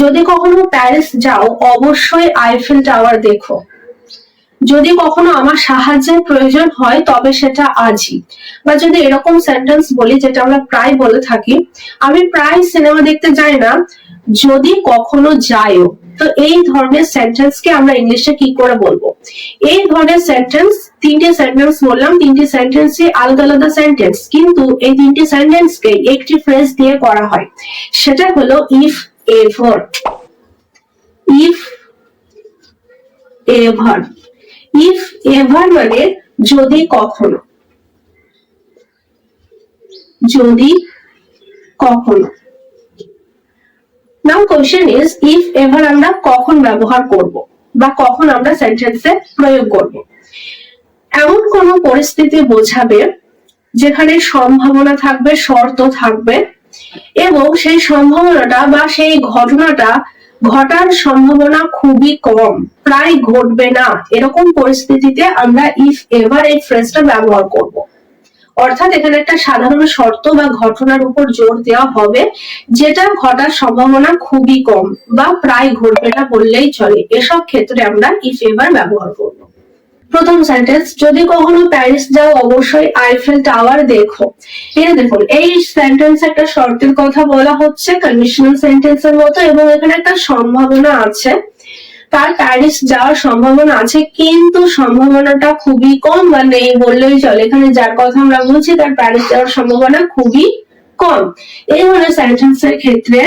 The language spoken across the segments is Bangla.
যদি কখনো প্যারিস যাও, অবশ্যই আইফেল টাওয়ার দেখো। যদি কখনো আমার সাহায্যের প্রয়োজন হয়, তবে সেটা আজই। বা যদি এরকম সেন্টেন্স বলি, যেটা আমরা প্রায় বলে থাকি, আমি প্রায় সিনেমা দেখতে যাই না, যদি কখনো যাইও। তো এই ধরনের সেন্টেন্স কে আমরা ইংলিশে কি করে বলব? এই ধরনের সেন্টেন্স তিনটে সেন্টেন্স বললাম, তিনটি সেন্টেন্সে আলাদা আলাদা সেন্টেন্স কিন্তু এই তিনটি সেন্টেন্স কে একটি ফ্রেজ দিয়ে করা হয়। সেটা হলো if ever if ever if ever মানে যদি কখনো। যদি কখনো। Now question is if ever আমরা কখন ব্যবহার করব বা কখন আমরা সেন্টেন্সে প্রয়োগ করব। এমন কোন পরিস্থিতি বোঝাবে যেখানে সম্ভাবনা থাকবে, শর্ত থাকবে এবং সেই সম্ভাবনাটা বা সেই ঘটনাটা ঘটার সম্ভাবনা খুবই কম, প্রায় ঘটবে না। এরকম পরিস্থিতিতে আমরা ইফ এভার এই ফ্রেজটা ব্যবহার করব। অর্থাৎ এখানে একটা সাধারণ শর্ত বা ঘটনার উপর জোর দেওয়া হবে, যেটা ঘটার সম্ভাবনা খুবই কম বা প্রায় ঘটবে না বললেই চলে। এসব ক্ষেত্রে আমরা ইফ এভার ব্যবহার করব। প্রথম সেন্টেন্স যদি কখনো প্যারিস যাও, অবশ্যই আইফেল টাওয়ার দেখো। এটা দেখুন, এই সেন্টেন্স একটা শর্তের কথা বলা হচ্ছে কন্ডিশনাল সেন্টেন্স এর মতো, এবং এখানে একটা সম্ভাবনা আছে। তার প্যারিস যাওয়ার সম্ভাবনা আছে, কিন্তু সম্ভাবনাটা খুবই কম, বা নেই বললেই চলে। এখানে যার কথা আমরা বলছি, তার প্যারিস যাওয়ার সম্ভাবনা খুবই কম। এই ধরনের সেন্টেন্সের ক্ষেত্রে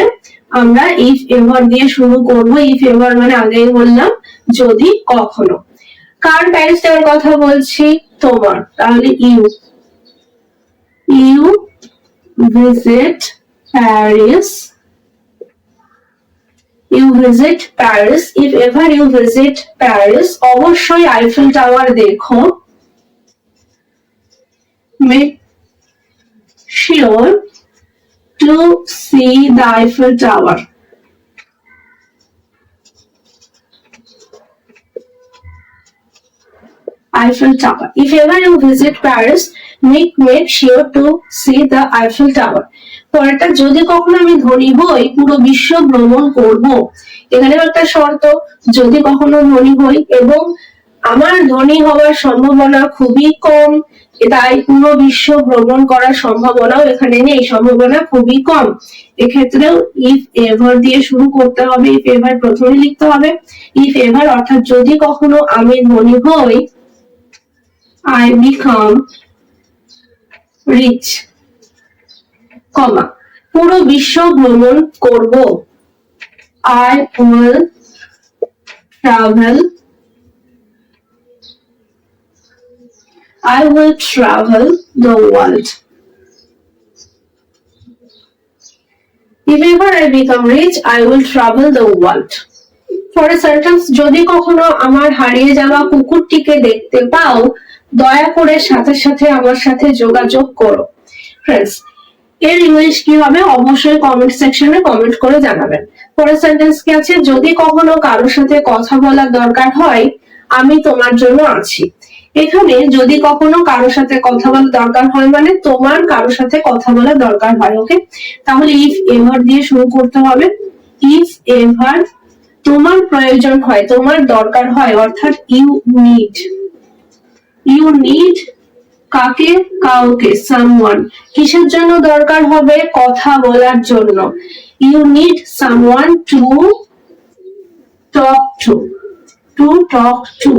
আমরা ইফ এভার দিয়ে শুরু করব। ইফ এভার মানে আগেই বললাম, যদি কখনো। কার প্যারিস যাওয়ার কথা বলছি, তোমার। তাহলে you you visit Paris you visit Paris if ever you visit Paris অবশ্যই আইফেল টাওয়ার দেখো। Sure to see the Eiffel tower Eiffel Tower. If ever you visit Paris, make make sure to see the Eiffel Tower. পরেরটা যদি কখনো আমি ধনী হই পুরো বিশ্ব ভ্রমণ করব এখানে একটা শর্ত যদি কখনো ধনী হই এবং আমার ধনী হওয়ার সম্ভাবনা খুবই কম তাই পুরো বিশ্ব ভ্রমণ করার সম্ভাবনাও এখানে নেই সম্ভাবনা খুবই কম এক্ষেত্রেও ইফ এভার দিয়ে শুরু করতে হবে ইফ এভার প্রথমে লিখতে হবে ইফ এভার অর্থাৎ যদি কখনো আমি ধনী হই I become rich, কমা পুরো বিশ্ব ভ্রমণ করব I will travel I will travel the world. If ever I become rich, I will travel the world. For a sentence, যদি কখনো আমার হারিয়ে যাওয়া কুকুরটিকে দেখতে পাও দয়া করে সাথে সাথে আমার সাথে যোগাযোগ করো। ফ্রেন্ডস এর ইংলিশ কি হবে? অবশ্যই কমেন্ট সেকশনে কমেন্ট করে জানাবেন। পরের সেন্টেন্স কি আছে? যদি কখনো কারোর সাথে কথা বলার দরকার হয়, আমি তোমার জন্য আছি। এখানে যদি কখনো কারোর সাথে কথা বলার দরকার হয় মানে তোমার কারোর সাথে কথা বলার দরকার হয় ওকে তাহলে ইফ এভার দিয়ে শুরু করতে হবে। ইফ এভার তোমার প্রয়োজন হয়, তোমার দরকার হয়, অর্থাৎ ইউ নিড ইউ নিড কাকে? কাউকে সামওয়ান কিসের জন্য দরকার হবে? কথা বলার জন্য। You need someone to talk to to talk to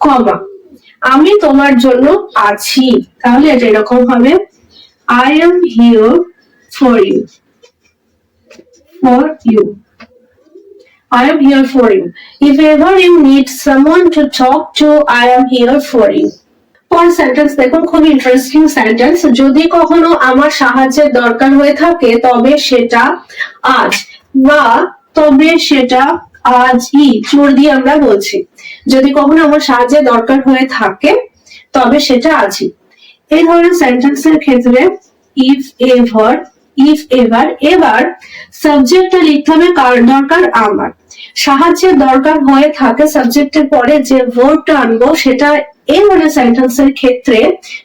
comma, আমি তোমার জন্য আছি। তাহলে এটা এরকম হবে। I am here for you for you I am here for you. If ever you need someone to talk to, I am here for you. পর সেন্টেন্স দেখুন খুব ইন্টারেস্টিং সেন্টেন্স যদি কখনো আমার সাহায্যের দরকার হয়ে থাকে তবে সেটা আজ বা তবে সেটা আজই। জোর দিয়ে আমরা বলছি যদি কখনো আমার সাহায্যের দরকার হয়ে থাকে তবে সেটা আজই। এই ধরনের সেন্টেন্সের ক্ষেত্রে ইফ এভার ইফ এভার এবার সাবজেক্টটা লিখতে হবে কার দরকার? আমার। সাহায্যের দরকার হয়ে থাকে সাবজেক্টের পরে যে ভার্বটা আনব, সেটা এই ধরনের সেন্টেন্সের ক্ষেত্রে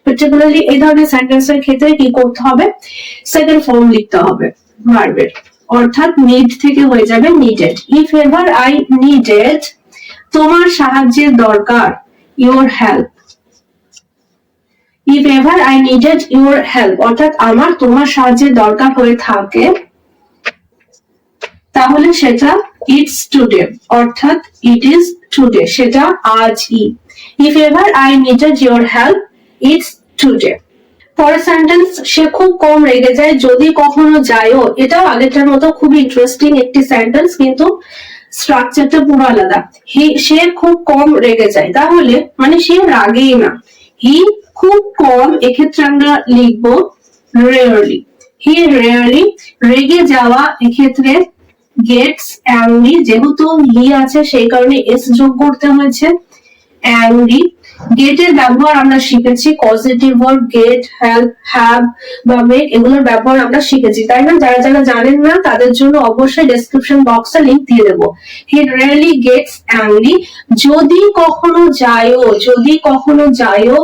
পার্টিকুলারলি এই ধরনের সেন্টেন্সের ক্ষেত্রে কি করতে হবে? সেকেন্ড ফর্ম লিখতে হবে ভার্বের অর্থাৎ নিড থেকে হয়ে যাবে needed if ever I needed তোমার সাহায্যের দরকার your help if ever I needed your help অর্থাৎ আমার তোমার সাহায্যের দরকার হয়ে থাকে, তাহলে সেটা ইটস টুডে অর্থাৎ ইট ইজ টুডে সেটা আজই। If ever I needed your help it's today পরের সেন্টেন্স সে খুব কম রেগে যায়, যদি কখনো যায়ও। এটাও আগেরটার মতো খুব ইন্টারেস্টিং একটি সেন্টেন্স কিন্তু স্ট্রাকচারটা পুরো আলাদা। হি- সে খুব কম রেগে যায়। তাহলে মানে সে রাগেই না। হি খুব কম, এক্ষেত্রে আমরা লিখব রেয়ারলি হি রেয়ারলি রেগে যাওয়া এক্ষেত্রে গেটস অ্যাংরি যেহেতু হি আছে, সেই কারণে এস যোগ করতে হয়েছে অ্যাংরি গেটের ব্যবহার আমরা শিখেছি positive word get help have বা মেক এগুলোর ব্যবহার আমরা শিখেছি, তাই না? যারা যারা জানেন না, তাদের জন্য অবশ্যই ডেসক্রিপশন বক্সে লিংক দিয়ে দেবো। হি রিয়েলি গেটস অ্যাংরি যদি কখনো যায়ও, যদি কখনো যায়ও,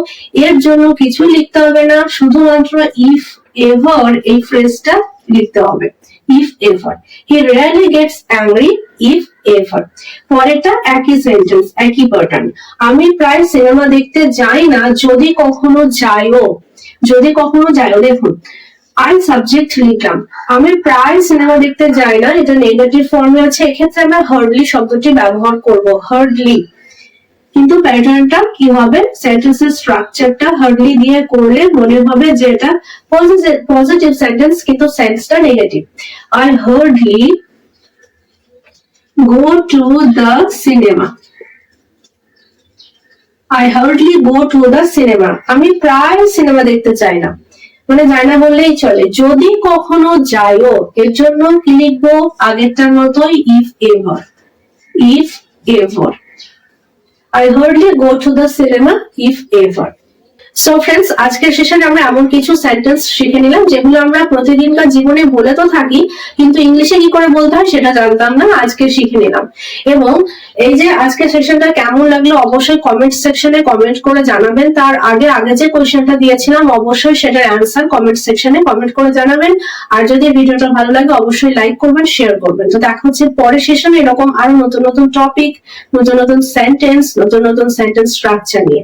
এর জন্য কিছু লিখতে হবে না, শুধুমাত্র ইফ এভার এই ফ্রেজটা লিখতে হবে। If ever he really gets angry if ever পরেরটা একই সেন্টেন্স একই প্যাটার্ন আমি প্রায় সিনেমা দেখতে যাই না, যদি কখনো যাইও, যদি কখনো যাইও, দেখুন আই সাবজেক্ট লিখলাম আমি প্রায় সিনেমা দেখতে যাই না, এটা নেগেটিভ ফর্মে আছে, এক্ষেত্রে আমরা হার্ডলি শব্দটি ব্যবহার করব হার্ডলি কিন্তু প্যাটার্নটা কি হবে? সেন্টেন্সের স্ট্রাকচারটা হার্ডলি দিয়ে করলে মনে হবে যে এটা পজিটিভ সেন্টেন্স কিন্তু সেন্সটা negative I hardly go to the cinema. I hardly go to the cinema. আমি প্রায় সিনেমা দেখতে চাই না। মানে যায় না বললেই চলে। যদি কখনো যাইও, এর জন্য কি লিখব? আগেরটার মতোই if ever if ever I hardly go to the cinema if ever. So friends আজকের সেশনে আমরা এমন কিছু সেন্টেন্স শিখে নিলাম, যেগুলো আমরা প্রতিদিনকার জীবনে বলে তো থাকি, কিন্তু ইংলিশে কি করে বলতে হয় সেটা জানতাম না, আজকে শিখে নিলাম। এবং এই যে আজকের সেশনটা কেমন লাগল, অবশ্যই কমেন্ট সেকশনে কমেন্ট করে জানাবেন। তার আগে আগে যে কোয়েশ্চেনটা দিয়েছিলাম, অবশ্যই সেটার অ্যান্সার কমেন্ট সেকশনে কমেন্ট করে জানাবেন। আর যদি ভিডিওটা ভালো লাগে, অবশ্যই লাইক করবেন শেয়ার করবেন। তো দেখা হচ্ছে পরের সেশনে এরকম আরও নতুন নতুন টপিক নতুন নতুন সেন্টেন্স নতুন নতুন সেন্টেন্স স্ট্রাকচার নিয়ে।